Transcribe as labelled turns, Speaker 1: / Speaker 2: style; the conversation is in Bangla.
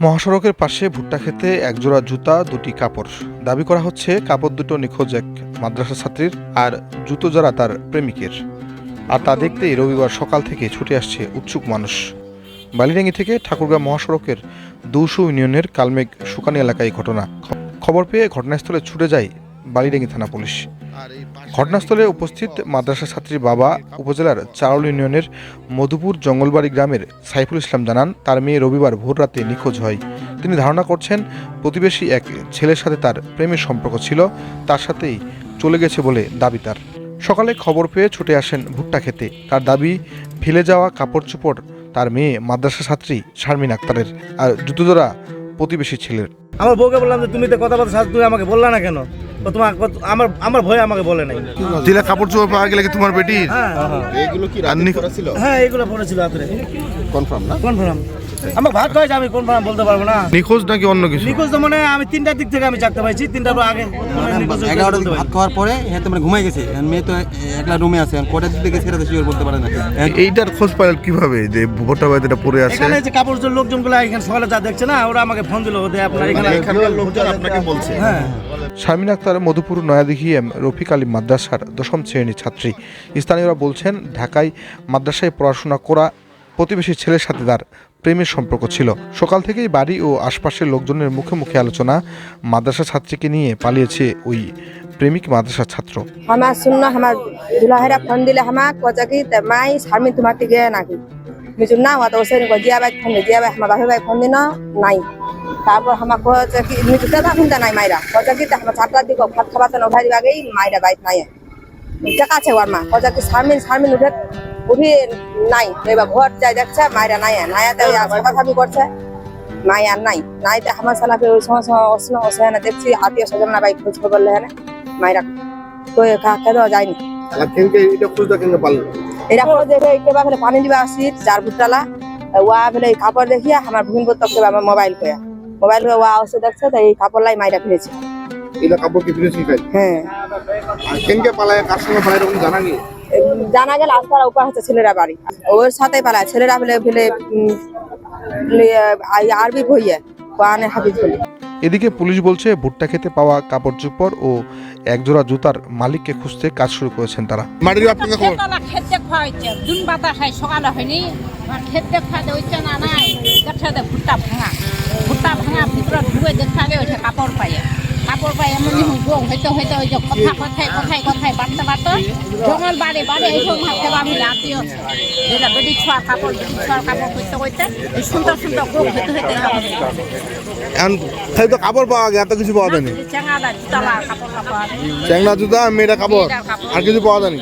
Speaker 1: মহাসড়কের পাশে ভুট্টা খেতে একজোড়া জুতা, দুটি কাপড়। দাবি করা হচ্ছে কাপড় দুটো নিখোঁজ এক মাদ্রাসা ছাত্রীর আর জুতো যারা তার প্রেমিকের। আর তা দেখতেই রবিবার সকাল থেকে ছুটে আসছে উৎসুক মানুষ। বালিডাঙ্গি থেকে ঠাকুরগাঁ মহাসড়কের দুশো ইউনিয়নের কালমেঘ সুকানি এলাকায় ঘটনা। খবর পেয়ে ঘটনাস্থলে ছুটে যায় বালিডাঙ্গি থানা পুলিশ। ঘটনাস্থলে উপস্থিত মাদ্রাসা ছাত্রীর বাবা উপজেলার চারল ইউনিয়নের মধুপুর জঙ্গলবাড়ি গ্রামের সাইফুল ইসলাম জানান তার মেয়ে রবিবার ভোর রাতে নিখোঁজ হয়। তিনি ধারণা করছেন প্রতিবেশী এক ছেলের সাথে তার প্রেমের সম্পর্ক ছিল তার সাথেই চলে গেছে বলে দাবি তার। সকালে খবর পেয়ে ছুটে আসেন ভুট্টা খেতে। তার দাবি ফেলে যাওয়া কাপড় চোপড় তার মেয়ে মাদ্রাসা ছাত্রী শারমিন আক্তারের আর জুতোজোড়া প্রতিবেশী ছেলের।
Speaker 2: আমার বউকে বললাম যে তুমি তো কথা বলতে সাথে তুমি আমাকে বললা না কেন? তো তোমার আমার আমার ভয়ে আমাকে বলে নাই।
Speaker 3: দিলা কাপড় চোপড় পাওয়া গেলে কি তোমার বেটির
Speaker 2: হ্যাঁ।
Speaker 4: এগুলো কি
Speaker 3: আর
Speaker 4: করা ছিল?
Speaker 2: হ্যাঁ এগুলো পড়েছিল
Speaker 4: কনফার্ম না?
Speaker 2: কনফার্ম আমাকে ভাত হয়েছে আমি কনফার্ম বলতে পারব না।
Speaker 3: নিখোঁজ নাকি অন্য কিছু?
Speaker 2: নিখোঁজ তো মানে আমি তিনটার দিক থেকে আমি চাকতে পাইছি তিনটার আগে মানে নিখোঁজ হয়েছে
Speaker 5: এগারোটা ভাত খাওয়ার পরে হ্যাঁ তো মানে ঘুমাই গেছে মেয়ে তো একলা রুমে আছে কটার দিক থেকে সেটা তো শিওর বলতে পারে না।
Speaker 3: এইটার খোঁজ পাইলেন কীভাবে? যে পড়ে আছে?
Speaker 2: এখানে যে কাপড় চোর লোকজনগুলো এখানে সকালে যা দেখছে না ওরা আমাকে ফোন দিল ওদের আপনার এখানে
Speaker 4: মানে এখানকার লোকজন আপনাকে বলছে।
Speaker 2: হ্যাঁ।
Speaker 1: শারমিন আক্তার মধুপুর নয়াদিঘি এম রফিক আলী মাদ্রাসার দশম শ্রেণির ছাত্রী। স্থানীয়রা বলছেন ঢাকায় মাদ্রাসায় পড়াশোনা করা প্রতিবেশী ছেলের সাথে তার প্রেমের সম্পর্ক ছিল। সকাল থেকেই বাড়ি ও আশপাশের লোকজনের মুখে মুখে আলোচনা, মাদ্রাসা ছাত্রীকে নিয়ে পালিয়েছে ওই প্রেমিক মাদ্রাসা ছাত্র।
Speaker 6: আমার শূন্য আমার দুলাহেরা ফোন দিলে আমার কজা মাই স্বামী তোমার থেকে নাকি মিজুর না ওয়া তো সে ভাই ফোন জিয়া ভাই আমার বাপে ভাই ফোন দিন, নাই। তারপর আমার কজা কি মিজুর দাদা ফোনটা নাই মাইরা? কজা কি আমার চারটার দিকে ভাত খাবার তো নভাই দিবাগেই মাইরা বাইত নাই। কাছে আছে মা, কজা কি স্বামী উঠে উঠি নাই এবার ঘর যাই দেখছে মাইরা নাই নাই তো সভা সাবি করছে। নাই আর নাই নাই তো আমার সালাকে ওই সময় সময় অসনা অসহায় দেখছি আত্মীয় স্বজনরা বাইক খোঁজ খবর মাইরা কই কাকে দেওয়া যায়নি? এরা করে দেখে কেবা ফেলে পানি দিবা আসি চার ফুটালা ওয়া ফেলে এই কাপড় দেখিয়া আমার কেবা আমার মোবাইল কয়া মোবাইল করে ওয়া আসে দেখছে তো এই কাপড় লাই মাইরা ফেলেছে।
Speaker 4: এটা কাপড় কি ফিরেছি
Speaker 6: হ্যাঁ।
Speaker 4: আর কেনকে পালায় কার সঙ্গে পালায় এরকম জানা নেই?
Speaker 6: এম, জানা গেল আস্তার উপর হচ্ছে ছেলেরা বাড়ি। ওর সাথে পালায়। ছেলেরা ফেলে ফেলে আরবি ভইয়া কোরআনে হাফিজ বলে।
Speaker 1: এদিকে পুলিশ বলছে ভুট্টা খেতে পাওয়া কাপড় চোপড় ও একজোড়া জুতার মালিককে খুঁজতে কাজ শুরু করেছেন তারা।
Speaker 3: মাটির আপনাকে খবর।
Speaker 7: খেত দুন বাতাস হয় সকালে হয়নি। আর খেত দেখা হয়েছে না নাই। ভুট্টা ভাঙা। ভুট্টা ভাঙা ভিতরে ঢুকে ওইটা কাপড় পাইয়ে। কাপড় পাই এমন গো হইতে হইতে ওই যে কথা কথায় কথায় কথায় বাড়তে পারতো জঙ্গল বাড়ে বাড়ে আমি ছোঁয়া কাপড় বেটি কাপড় করতে করতে সুন্দর সুন্দর
Speaker 3: খালি তো কাপড় পাওয়া গেছে এত কিছু পাওয়া যায়নি।
Speaker 7: কাপড়
Speaker 3: চ্যাংলা জুতা মেয়েটা কাপড় আর কিছু পাওয়া যায়নি।